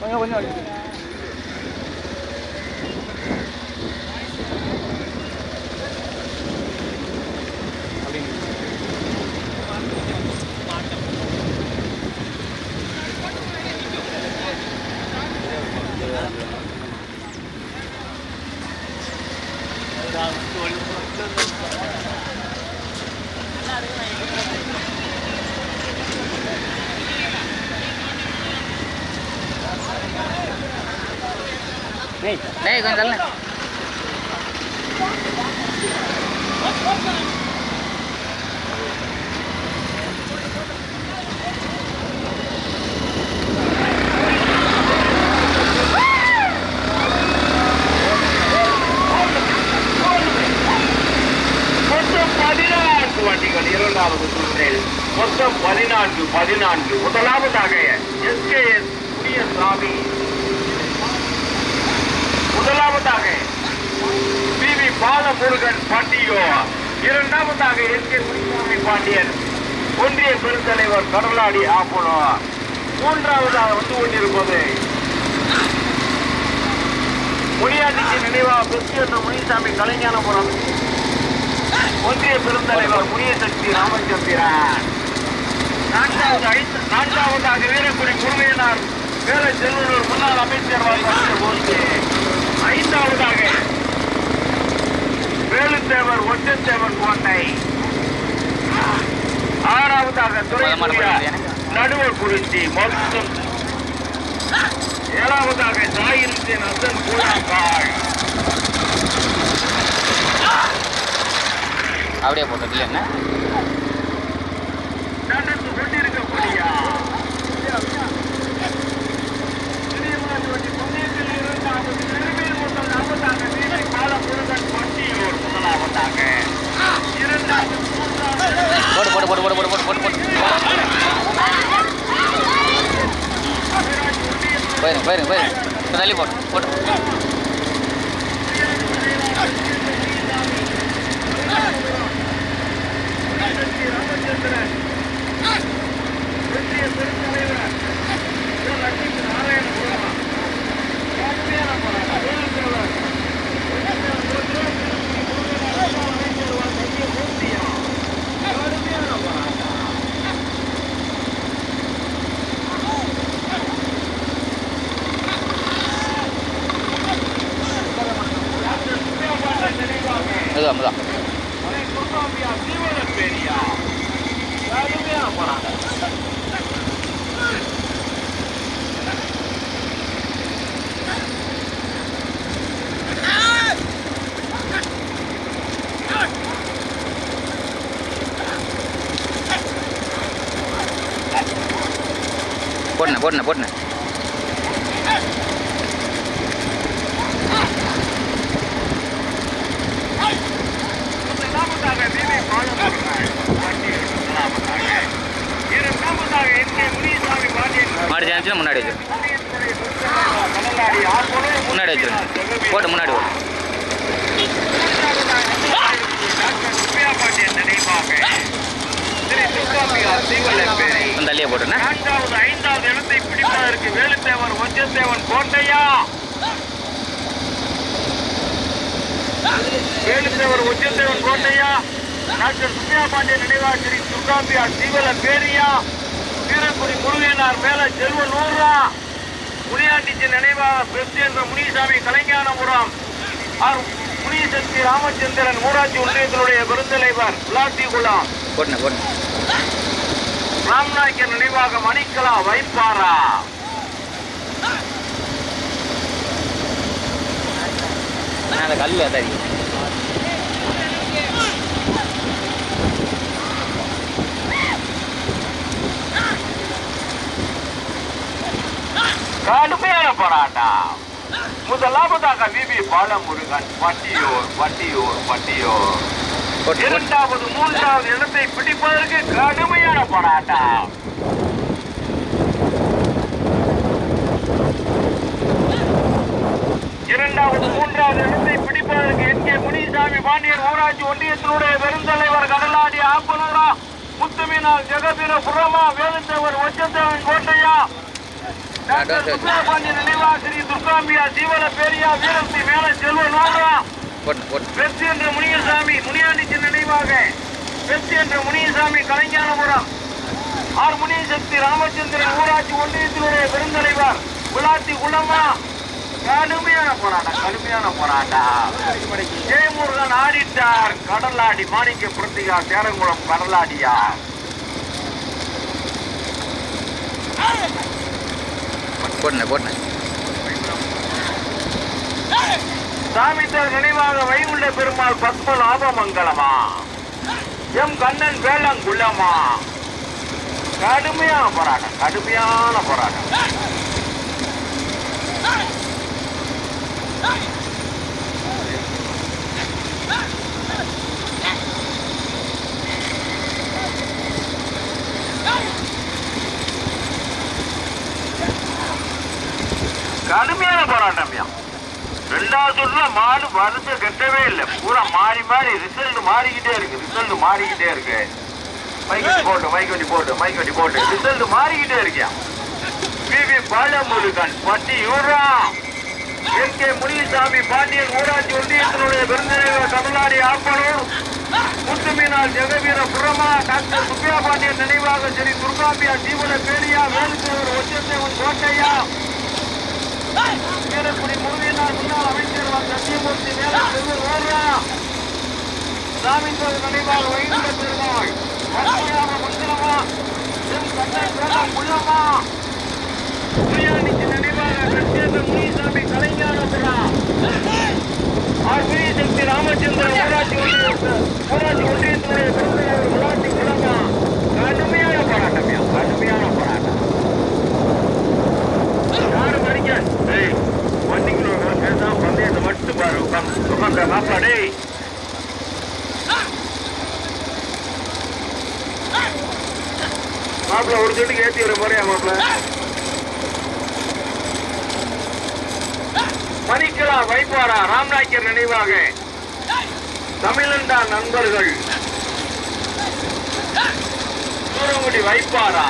我要我要 नहीं कौन चलना பதினான்கு இரண்டாவது சுற்றில் மொத்தம் பதினான்கு பதினான்கு முதலாவதாக எஸ் கே எஸ் புதிய சாமி முதலாவதாக பி வி பாலமுருகன் பாண்டியோ. இரண்டாவதாக எஸ் கே முனிசாமி பாண்டியன். ஒன்றிய பெருந்தலைவர் கடலாடி ஆப்பனோ மூன்றாவதாக வந்து கொண்டிருப்பது முனியாண்டிக்கு நினைவாக பெற்ற முனிசாமி கலைஞானபுரம். ஒன்றிய பெருந்தலைவர் முனியசக்தி ராமச்சந்திரன். நான்காவது நான்காவதாக வீரக்குடி முருகையனார் வேல செல்வனூர் முன்னாள் அமைச்சர் வாய்ப்பு போது. ஐந்தாவதாக வேலுத்தேவர் ஒற்றத்தேவன் கோட்டை. ஆறாவதாக துறை நடுவர் குறிச்சி மொத்தம் ஏழாவதாக ஜாயிருந்தேன் அசன் பூராக்காள் அப்படியே போட்டது என்ன? நடந்து கொண்டிருக்கக்கூடிய போடு போடு போடு போடு போடு போடு போடு போடு போயிருங்க போயிருங்க போயிருங்க இப்போ தள்ளி போட்டு போட்டு மெதுவா மெதுவா மாடு முன்னாடி வச்சிருங்க. முன்னாடி வச்சிருங்க. போட்டு முன்னாடி போட்டு கொஞ்சம் தள்ளியே போட்டுண்ணே ஐந்தாவது இடத்தை பிடிப்பதற்கு வேலுத்தேவன் ஒஞ்சத்தேவன் கோட்டையா வேலுத்தேவர் ஒஞ்சத்தேவன் கோட்டையா டாக்டர் சுப்பியா பாண்டியன் நினைவாக ஸ்ரீ துர்காம்பியா சீவல பேரியா. காரைக்குடி குழுவினர் மேல செல்வ நூறுரா முனியாண்டிச்சின் நினைவாக பெஸ்ட் என்ற முனிசாமி கலைஞானபுரம். முனிசக்தி ராமச்சந்திரன் ஊராட்சி ஒன்றியத்தினுடைய பெருந்தலைவர் விளாத்திகுளம் ராம்நாயக்கர் நினைவாக மணிக்கலா வைப்பாரா? அந்த கல்லு அதான் போராட்டம். முதலாவதாக விவி பாலமுருகன் பட்டியூர் பட்டியூர் பட்டியூர் போட்டு போட்டு இரண்டாவது மூன்றாவது இடத்தை பிடிப்பதற்கு கடுமையான போராட்டம். இரண்டாவது மூன்றாவது இடத்தை பிடிப்பதற்கு என் கே முனிசாமி பாண்டியன் ஊராட்சி ஒன்றியத்தினுடைய பெருந்தலைவர் கடலாடி ஆப்பனூரா முத்துமீனார் ஜெகபீர புறமா வேலுத்தேவர் ஒச்சத்தேவன் கோட்டையா டாக்டர் சுப்பிரபாண்டி நினைவா ஸ்ரீ துர்காம்பியா ஜீவன பேரியா வீரஸ்ரீ மேல செல்வ நோடா போட்டு போட்டு. வெற்றி என்ற முனியசாமி முனியாண்டிச்சின் நினைவாக. வெற்றி என்ற முனியசாமி கலைஞானபுரம். ஆர் முனியசக்தி ராமச்சந்திரன் ஊராட்சி ஒன்றியத்தினுடைய பெருந்தலைவர் விளாத்தி குளமா கடுமையான போராட்டம் கடுமையான போராட்டம். ஜெயமுருகன் ஆடிட்டார். கடலாடி மாணிக்க பிரத்திகா சேரங்குளம் கடலாடியா போட்டுண்ணே போட்டுண்ணே சாமித்தர் நினைவாக வைகுண்ட பெருமாள் பத்மநாப மங்கலமா எம் கண்ணன் வேளங்குள்ளமா கடுமையான போராட்டம் கடுமையான போராட்டம். கடுமையான போராட்டம்யா ரெண்டாவது சுற்றுல மாடு வரிசை கட்டவே இல்லை. பூரா மாறி மாறி ரிசல்ட் மாறிக்கிட்டே இருக்கு. ரிசல்ட் மாறிக்கிட்டே இருக்கு. மைக் வண்டி போட்டு மைக் வண்டி போட்டு மைக் வண்டி போட்டு. ரிசல்ட் மாறிக்கிட்டே இருக்கியா பிபி பாலமுருகன் பட்டி யூரா. N K. முனிசாமி பாண்டியன் ஊராட்சி ஒன்றியத்தினுடைய விருந்தினர் தமிழ்நாடு ஆப்பனூர் முத்துமீனால் ஜெகவீர புறமா டாக்டர் சுப்பியா பாண்டியன் நினைவாக சரி துர்காம்பியா ஜீவன பேரியா வேலுத்தேவர் ஒச்சத்தேவன் கோட்டையா. நினைவாக வைகுண்ட பெருமாள் பத்மநாப மங்கலமா எம் கண்ணன் வேளாண் உள்ளமா முனியாண்டிக்கு நினைவாக கட்சியந்த முனிசாமி கலைஞானபுரா ஆர் முனிசக்தி ராமச்சந்திரன் ஊராட்சி ஒன்றிய ஊராட்சி ஒன்றியத்தினுடைய பெருந்தலைவர் விளாட்டி குளமா கடுமையான போராட்டம் கடுமையான போராட்டம் யாரு மறிக்க ஏய் வண்டிக்குள்ள பேசாம பந்தயத்தை மட்டும் பாரு உட்காந்து உட்காந்த மாப்பிளா டேய் மாப்பிள ஒரு சொட்டுக்கு ஏத்தி வர போறியா மாப்பிள மணிக்கலா வைப்பாரா ராம்நாயக்கர் நினைவாக தமிழண்டா நண்பர்கள். சூரங்குடி வைப்பாரா?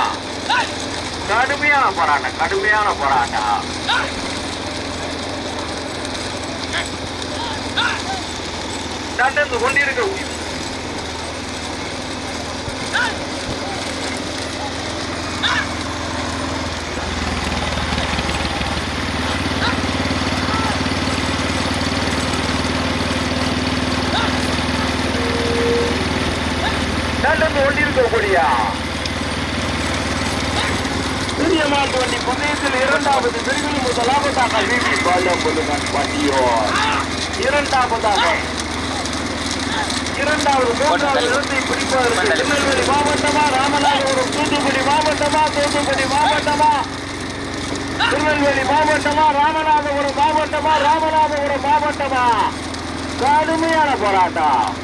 கடுமையான போராட்டம் கடுமையான போராட்டம். நடந்து கொண்டிருக்க நடந்து கொண்டிருக்கக்கூடிய பெரிய மாட்டு வண்டி இரண்டாவது விருது முதலாவதாக விவி பாலம் பொழுதன் பட்டியோர். இரண்டாவதாக இரண்டாவது மூன்றாவது இடத்தை பிடிப்பதற்கு திருநெல்வேலி மாவட்டமா ராமநாதபுரம் தூத்துக்குடி மாவட்டமா தூத்துக்குடி மாவட்டமா? திருநெல்வேலி மாவட்டமா ராமநாதபுரம் மாவட்டமா ராமநாதபுரம் மாவட்டமா? கடுமையான போராட்டம்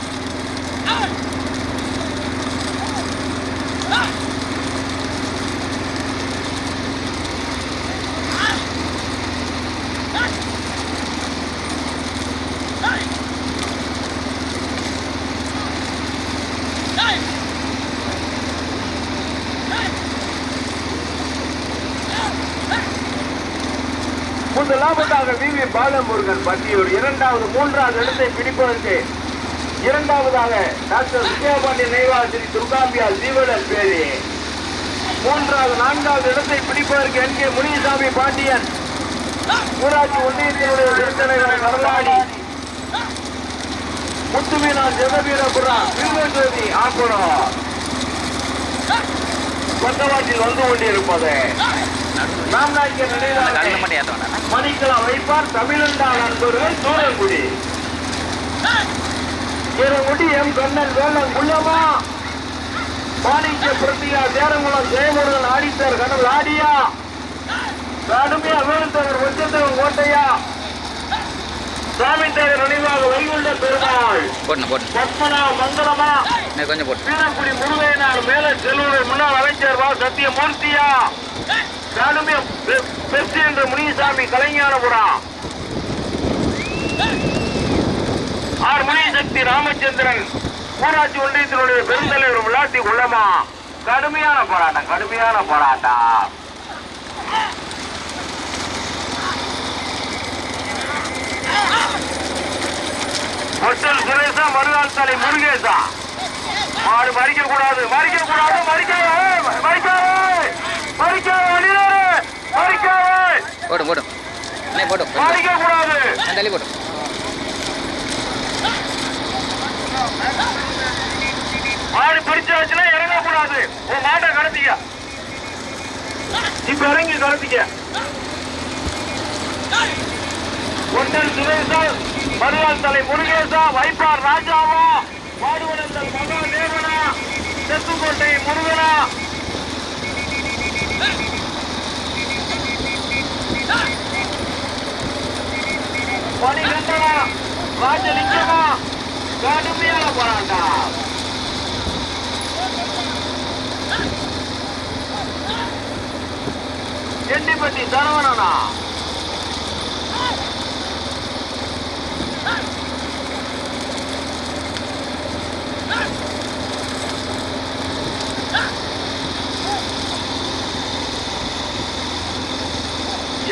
முதலாவதாக வி வி பாலமுருகன் பட்டியூர் இரண்டாவது மூன்றாவது இடத்தை பிடிப்பதற்கு இரண்டாவதாக டாக்டர் விஜயபாண்டிய நெய்வாசிரி துர்காம்பியா ஜீவனன் பேரி. மூன்றாவது நான்காவது இடத்தை பிடிப்பதற்கு என் கே முனிசாமி பாண்டியன். ஊராட்சி ஒன்றியத்தினுடைய விருத்தலைவர் வரலாடி முத்துமீனா ஜெகவீரபுரா திருவஞ்சோதி ஆக்குடம் பக்கவாட்டில் வந்து கொண்டிருப்பது. மணிக்கலாம் வைப்பார் தமிழண்டா நண்பர்கள் சூரங்குடி. சூரங்குடி எம் கண்ணன் வேளன் உள்ளமா மாணிக்க பிரத்தியா சேரங்குளம் ஜெயமுருகன் ஆடித்தர் கடல் ஆடியா? கடுமையா வேலுத்தவர் ஒச்சத்தவன் கோட்டையா? சாமித்தேவர் நினைவாக வைகுண்ட பெருமாள். பத்மனா மங்களமா கொஞ்சம் போட்டு முருகையனார் மேல செல்வரை முன்னாள் அமைச்சர் வா சத்தியமூர்த்தியா? நானுமே பெப்சி என்ற முனிசாமி கலைஞானபுரம் ஆர் முனிசக்தி ராமச்சந்திரன் ஊராட்சி ஒன்றியத்தினுடைய பெருந்தலைவர் விளாட்டி உள்ளமா? கடுமையான போராட்டம் கடுமையான போராட்டம். ஒட்டல் சுரேஷா மறுநாள் தலை முருகேசா. மாடு மறிக்க கூடாது மறிக்க கூடாது மறிக்க தள்ளி போட்டு மாடு பிடிச்சாச்சுன்னா இறங்க கூடாது உன் மாட்டை கடத்திக்க. இப்ப இறங்கி கடத்திக்க. ஒன்றன் சுரேசா மருவாள் தலை முருகேசா வைப்பார் ராஜாவா மாடுவனத்தல் மகா தேவனா செத்துக்கோட்டை முருகனா மணிகண்டனா ராஜலிங்கமா கடுமையான போராட்டம். எண்டிப்பட்டி சரவணனா?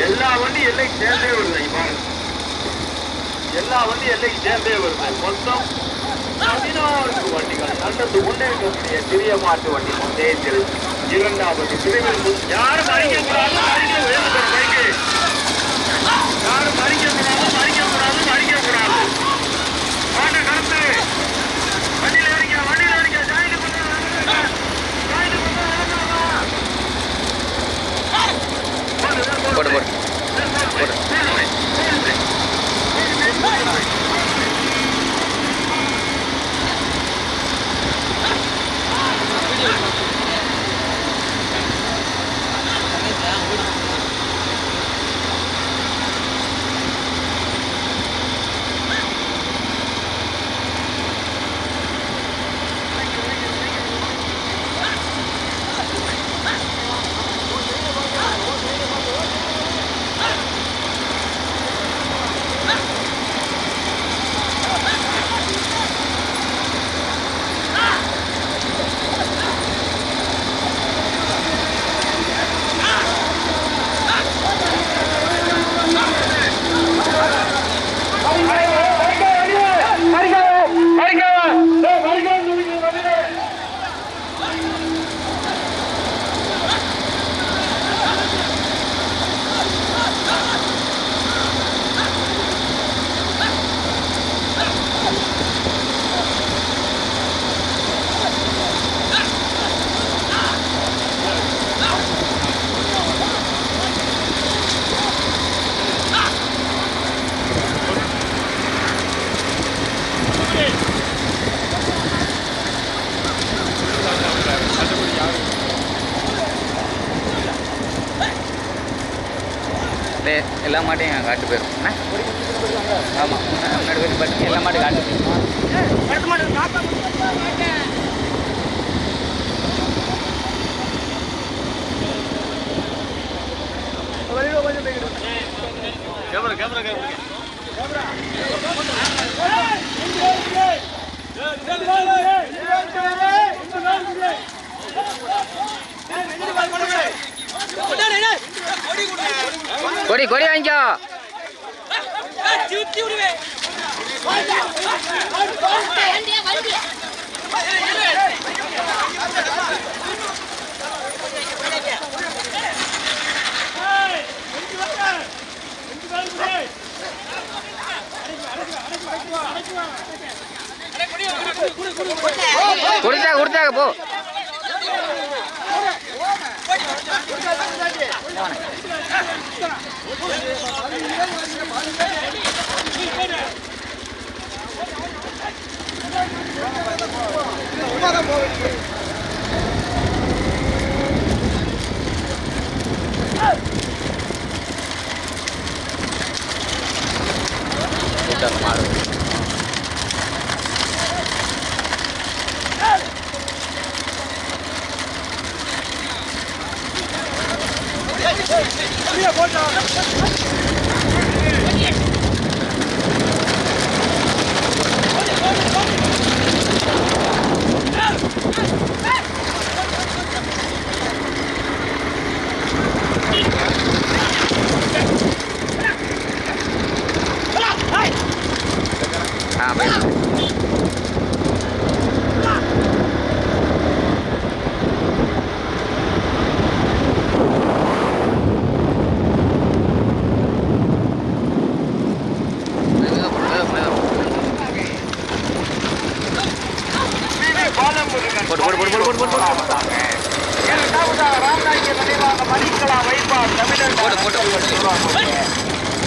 எல்லா வண்டி எல்லை சேர்ந்தே வருது வண்டி எல்லைக்கு சேர்ந்தே வருது? மொத்தம் பதினாறு வண்டிகள். நல்லது முன்னேற்றக்கூடிய சிறிய மாட்டு வண்டி கொண்டே செல்லும் இரண்டாவது பிரிவில் யாரும் மறிக்க கூடாது பைக்கு யாரும் மறிக்க கூடாது மறிக்க கூடாது மறிக்க கூடாது மாட்டை கடத்து வண்டியில் அடிக்க வண்டியில் அடிக்க ஜாயிண்ட் பண்ண ஜாயிண்ட் பண்ண போடு போடு. போடு. Hey! காட்டு போயிடும் ஆமாம் முன்னாடி போய் பட்டு எல்லா மாட்டும் காட்டு கொடி கொடி வாங்கிக்கோ. கொடுத்தா கொடுத்தாங்க போ. Thank you.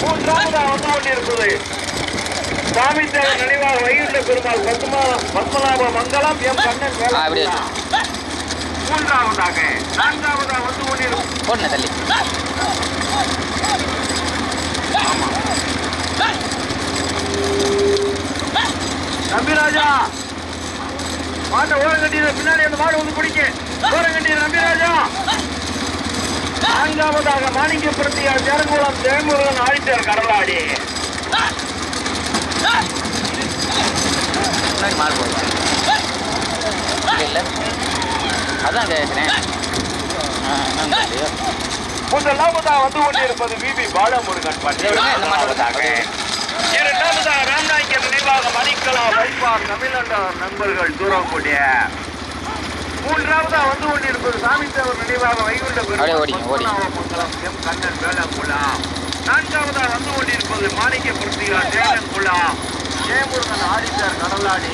மூன்றாவதா வந்து கொண்டிருப்பது சாமி நினைவாக வைகுண்ட பெருமாள் பத்மா பத்மநாப மங்கலம் எம் கண்ணன் மூன்றாவதாக நான்காவதா வந்து கொண்டிருக்கும். தள்ளி. நம்பிராஜா மாட்டை ஓரம் பின்னாடி அந்த மாடு வந்து பிடிக்க ஓரம் கட்டிடுற நம்பிராஜா நான்காவதாக மாணிக்கப்படுத்தியார் சேரங்குளம் தேமுருகன் ஆடிட்டர் கடலாடி. அதான். முதலாவதாக வந்து கொண்டிருப்பது விபி பாலமுருகன் முதலாவதாக இரண்டாவதாக ராம்நாயக்கர் நினைவாக மணிக்கலா வைப்பார் தமிழ்நாடு நண்பர்கள் தூரம் கூடிய மூன்றாவதா வந்து கொண்டிருப்பது சாமித்தேவர் நினைவாக வைகுண்ட கண்ணன் வேளங்குளா நான்காவதா வந்து கொண்டிருப்பது மாணிக்க பிருத்திகா தேவன்குளா ஜெயமுருகன் ஆடிட்டர் கடலாடி.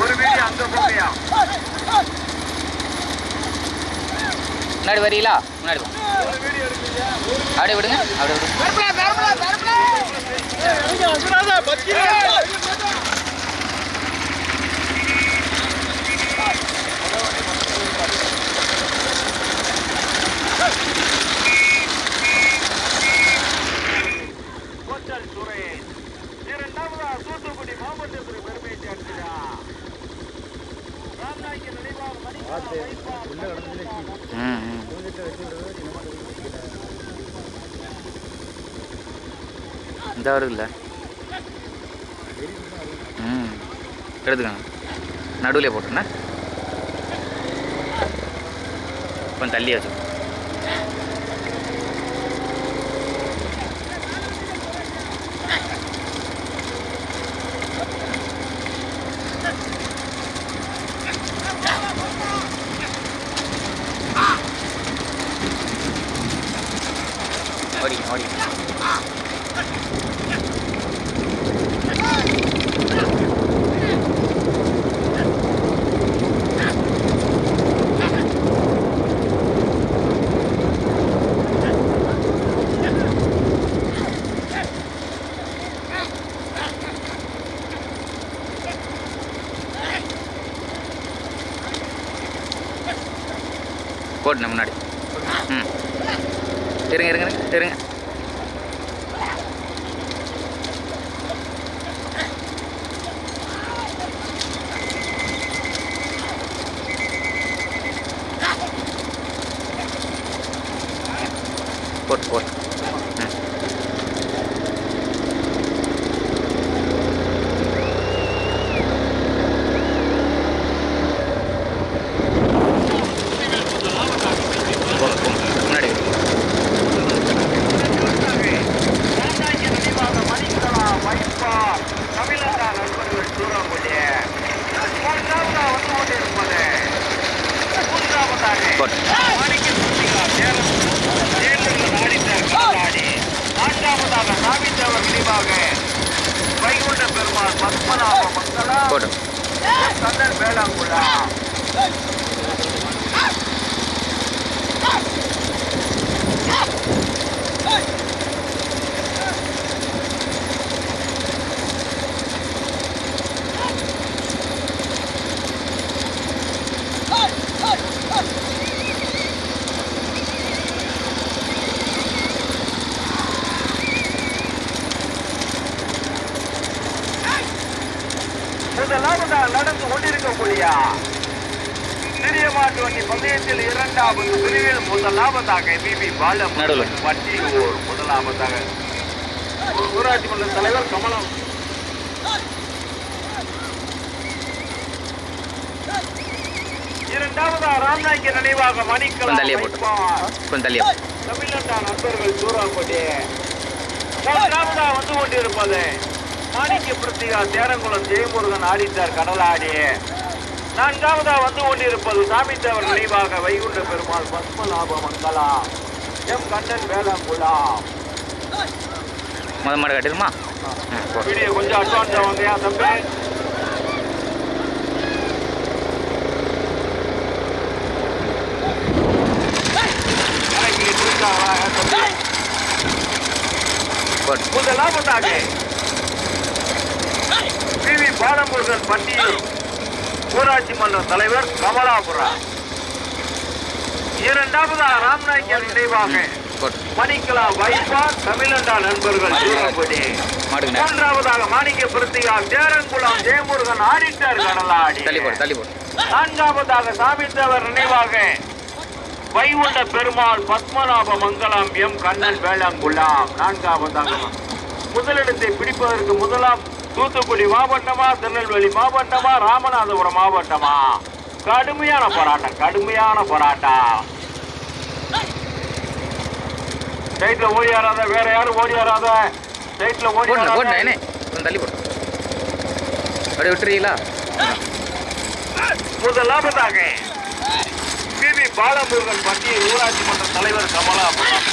ஒரு வீடு அங்க போகையா முன்னாடி வரீங்களா? முன்னாடி. அப்படியே விடுங்க அப்படியே விடுங்க கோச்சல் சுரேஷ் இரண்டாவதா தூத்துக்குடி மாவட்டத்திற்கு பெருமை சேர்க்கிறார் ராம்நாயக்கர் நினைவாக மணிக்கலா வைப்பார் ம் ம் இந்த வருதுல்ல ம் எடுத்துக்கோங்க. நடுவில் போட்டுருண்ணே கொஞ்சம் தள்ளி வச்சு ஓடிங்க ஓடிங்க போட்டுண்ணே முன்னாடி. ம். இருங்க இருங்க இருங்க இருங்க போட்டு போட்டு ம் போங்க போங்க முன்னாடி ராம்நாயக்கர் நினைவாக மணிக்கலா வைப்பார் தமிழ்நாடு நண்பர்கள் தூரம் கூடிய மூன்றாவதா வந்து கொண்டிருப்பது மூன்றாவதாக போட்டு மாணிக்க பிருத்திகா சேலம் தேர்தல் ஆடிட்டர் கடலாடி நான்காவதாக சாமித்தேவர் நினைவாக வைகுண்ட பெருமாள் பத்மநாப மங்களா போட்டு கண்ணன் வேளாங்குளா முதலாவதாக நடந்து கொண்டிருக்கக்கூடிய சிறிய மாட்டு வண்டி பந்தயத்தில் இரண்டாவது பிரிவில் முதலாவதாக பிபி பாலம். வட்டியூர் முதலாவதாக. ஊராட்சி மன்ற தலைவர் கமலம். இரண்டாவதாக ராம்நாயக்கர் நினைவாக கொஞ்சம் மணிக்கலா தள்ளியே போட்டு. வைப்பார். கொஞ்சம் தள்ளியா தமிழ்நாட்டா நண்பர்கள் சூறாப்பட்டி. மூன்றாவதா வந்து கொண்டிருப்பது மாணிக்க பிருத்திகா சேரங்குளம் ஜெயமுருகன் ஆடிட்டார் கடலாடி நான்காவதா வந்து கொண்டிருப்பது சாமித்தேவர் நினைவாக வைகுண்ட பெருமாள் பத்மநாப மங்களா எம் கண்ணன் வேளாங்குளா முத மாடு கட்டிடுமா? வீடியோ கொஞ்சம் அட்வான்ஸா வந்தியா தம்பி. இறங்கி இருக்காங்களா, தம்பி? போடு. முதலாவதாக பி வி பாலமுருகன் பட்டியூர் ஊராட்சி மன்ற தலைவர் கமலாபுரா. இரண்டாவதாக ராம்நாயக்கர் நினைவாக மணிக்கலா வைப்பா தமிழண்டா நண்பர்கள் மூன்றாவதாக மாணிக்க பிருத்திகா சேரங்குளம் ஜெயமுருகன் ஆடிட்டர் கடலாடி. நான்காவதாக சாமித்தவர் நினைவாக வைகுண்ட பெருமாள் பத்மநாப மங்கலம் எம் கண்ணன் வேளாங்குளம். நான்காவதாக முதலிடத்தை பிடிப்பதற்கு முதலாம் தூத்துக்குடி மாவட்டமா திருநெல்வேலி மாவட்டமா ராமநாதபுரம் மாவட்டமா? கடுமையான போராட்டம் கடுமையான போராட்டம். சைட்ல ஓடியாராத வேற யாரும் சைட்ல போடுண்ணே ஓடியாராத என்ன கொஞ்சம் தள்ளி போடு. அப்படியே விட்டுறீங்களா? முதலாவதாக பி வி பாலமுருகன் பட்டியல் ஊராட்சி மன்ற தலைவர் கமலாபுரம்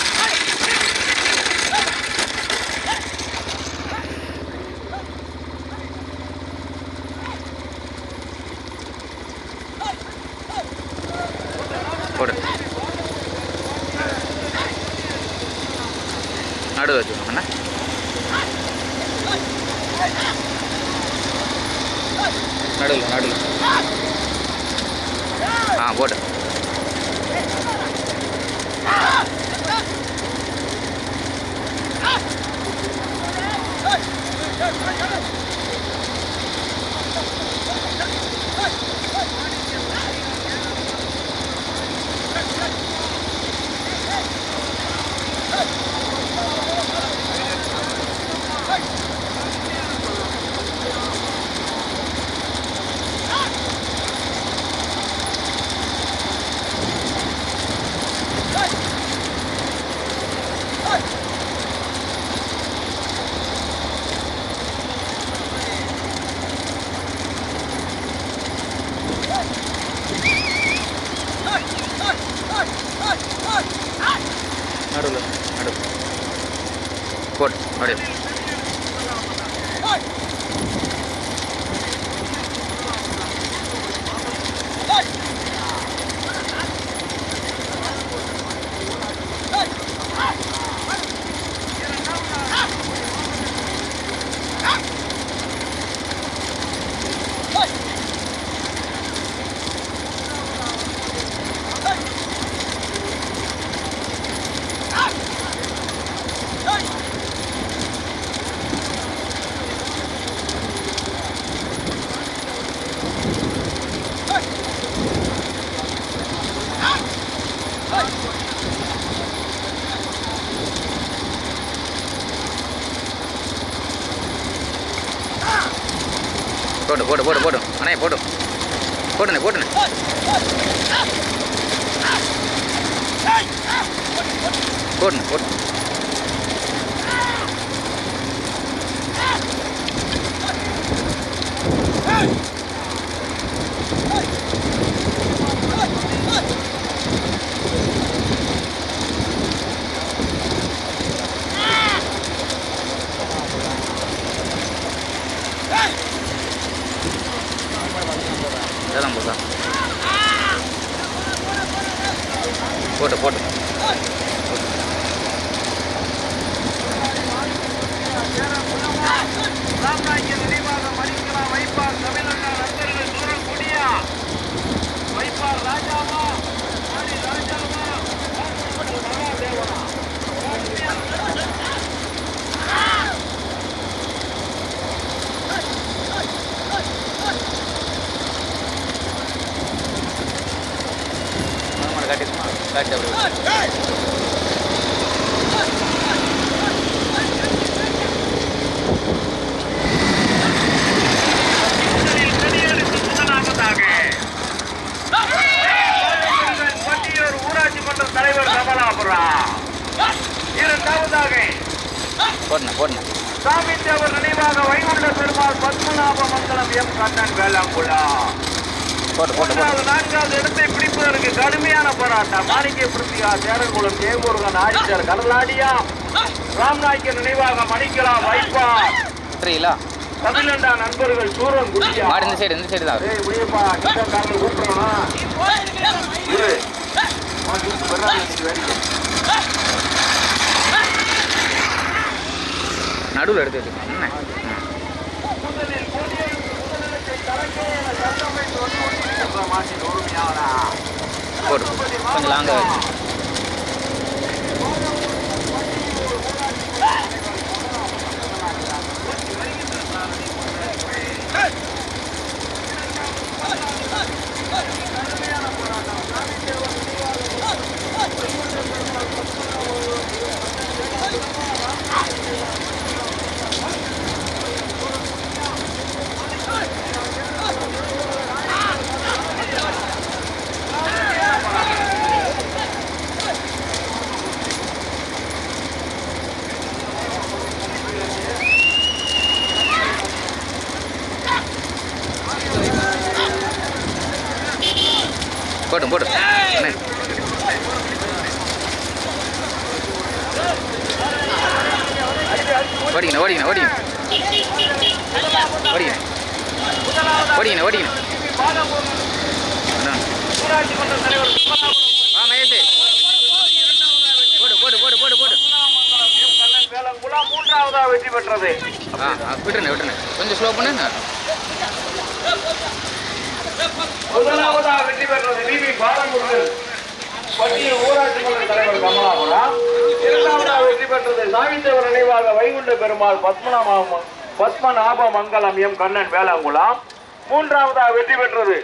கமலாபுரம் இரண்டாவதாக போடுண்ணே போடுண்ணே. சாமி தேவர் நினைவாக வைகுண்ட பெருமாள் பத்மநாப மங்கலம் எம் கண்ணன் வேளாங்குளம். மூன்றாவது நான்காவது இடத்தை பிடிப்பதற்கு கடுமையான போராட்டம். மாணிக்க பிருத்திகா சேரங்குளம் ஜெயமுருகன் ஆடிட்டர் கடலாடியா ராம்நாய்க்கு நினைவாக மணிக்கலா வைப்பா. விட்டுறீங்களா தமிழண்டா நண்பர்கள் சூரன் குடியா இந்த சைடு இந்த சைடு தான். ஏய் முடியப்பா இரு. வேடிக்கை நடுவில் எடுத்து என்ன ம். முதலில் கொடியை முதலிடத்தை தரக்கே என சட்டமைத்து வந்து கொண்டிருக்கின்ற மாட்டின் உரிமையாளர் போடு கொஞ்சம் லாங்காக வச்சு ஓடிக்கணும் ஓடிக்கணும் ஓடிக்கணும். ஓடிக்கணும். அதான். ஊராட்சி மன்ற தலைவர் வா மகேஷ். போடு போடு போடு போடு போடு. மூன்றாவதா வெற்றி பெற்றது. ஆ ஆ, விட்டுருண்ணே விட்டுருண்ணே. கொஞ்சம் ஸ்லோ பண்ணு. முதலாவதாக வெற்றி பெற்றது விவி பாலமுருகன். பட்டியல் ஊராட்சி மன்ற தலைவர் கமலாபுரம். இரண்டாவதாக வெற்றி பெற்றது சாவித்தேவர் நினைவாக வைகுண்ட பெருமாள் பத்மநாபம் பத்மநாப மங்கலம் எம். கண்ணன் வேளாங்குளம். மூன்றாவதாக வெற்றி பெற்றது